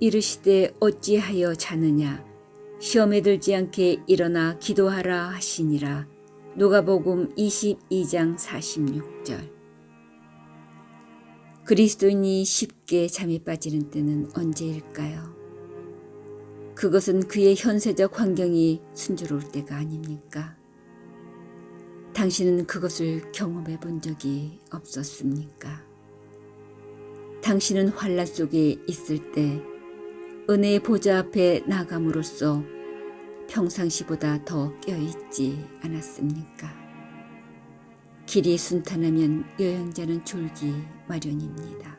이르시되 어찌하여 자느냐 시험에 들지 않게 일어나 기도하라 하시니라 누가복음 22장 46절 그리스도인이 쉽게 잠에 빠지는 때는 언제일까요? 그것은 그의 현세적 환경이 순조로울 때가 아닙니까? 당신은 그것을 경험해 본 적이 없었습니까? 당신은 환란 속에 있을 때 은혜의 보좌 앞에 나감으로써 평상시보다 더 껴있지 않았습니까? 길이 순탄하면 여행자는 졸기 마련입니다.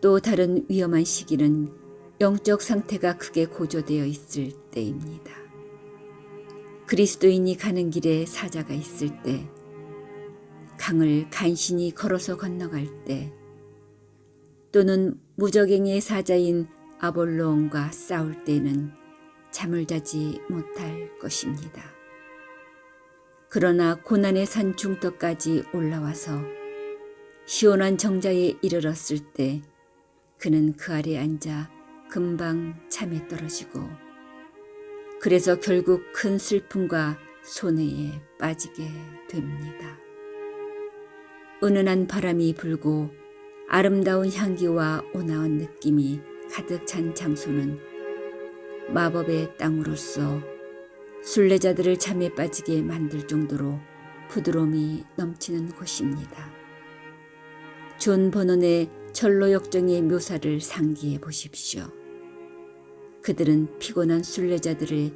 또 다른 위험한 시기는 영적 상태가 크게 고조되어 있을 때입니다. 그리스도인이 가는 길에 사자가 있을 때, 강을 간신히 걸어서 건너갈 때, 또는 무적행의 사자인 아볼로온과 싸울 때는 잠을 자지 못할 것입니다. 그러나 고난의 산 중턱까지 올라와서 시원한 정자에 이르렀을 때 그는 그 아래 앉아 금방 잠에 떨어지고 그래서 결국 큰 슬픔과 손해에 빠지게 됩니다. 은은한 바람이 불고 아름다운 향기와 온화한 느낌이 가득 찬 장소는 마법의 땅으로서 순례자들을 잠에 빠지게 만들 정도로 부드러움이 넘치는 곳입니다. 존 버논의 철로 역정의 묘사를 상기해 보십시오. 그들은 피곤한 순례자들의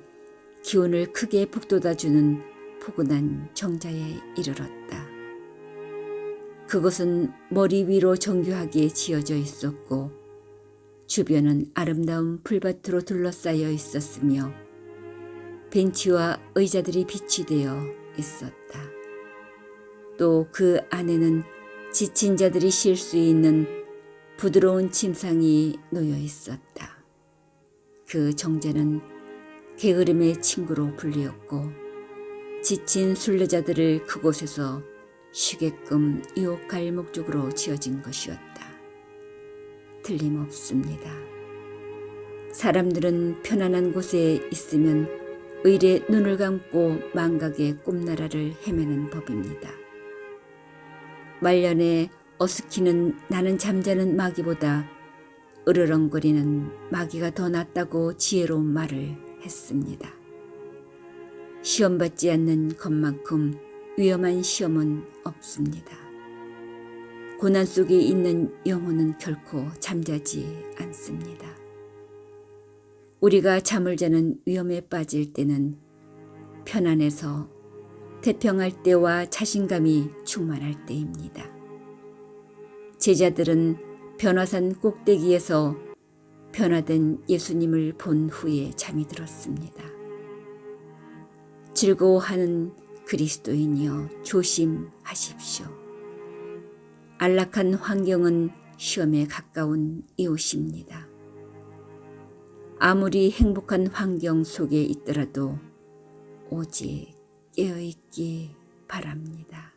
기운을 크게 북돋아주는 포근한 정자에 이르렀다. 그것은 머리 위로 정교하게 지어져 있었고 주변은 아름다운 풀밭으로 둘러싸여 있었으며 벤치와 의자들이 빛이 되어 있었다. 또 그 안에는 지친 자들이 쉴 수 있는 부드러운 침상이 놓여 있었다. 그 정자는 게으름의 친구로 불리었고 지친 순례자들을 그곳에서 쉬게끔 유혹할 목적으로 지어진 것이었다. 틀림없습니다. 사람들은 편안한 곳에 있으면 의례 눈을 감고 망각의 꿈나라를 헤매는 법입니다. 말년에 어스키는 나는 잠자는 마귀보다 으르렁거리는 마귀가 더 낫다고 지혜로운 말을 했습니다. 시험받지 않는 것만큼 위험한 시험은 없습니다. 고난 속에 있는 영혼은 결코 잠자지 않습니다. 우리가 잠을 자는 위험에 빠질 때는 편안해서 태평할 때와 자신감이 충만할 때입니다. 제자들은 변화산 꼭대기에서 변화된 예수님을 본 후에 잠이 들었습니다. 즐거워하는 그리스도인이여 조심하십시오. 안락한 환경은 시험에 가까운 이웃입니다. 아무리 행복한 환경 속에 있더라도 오직 깨어있기 바랍니다.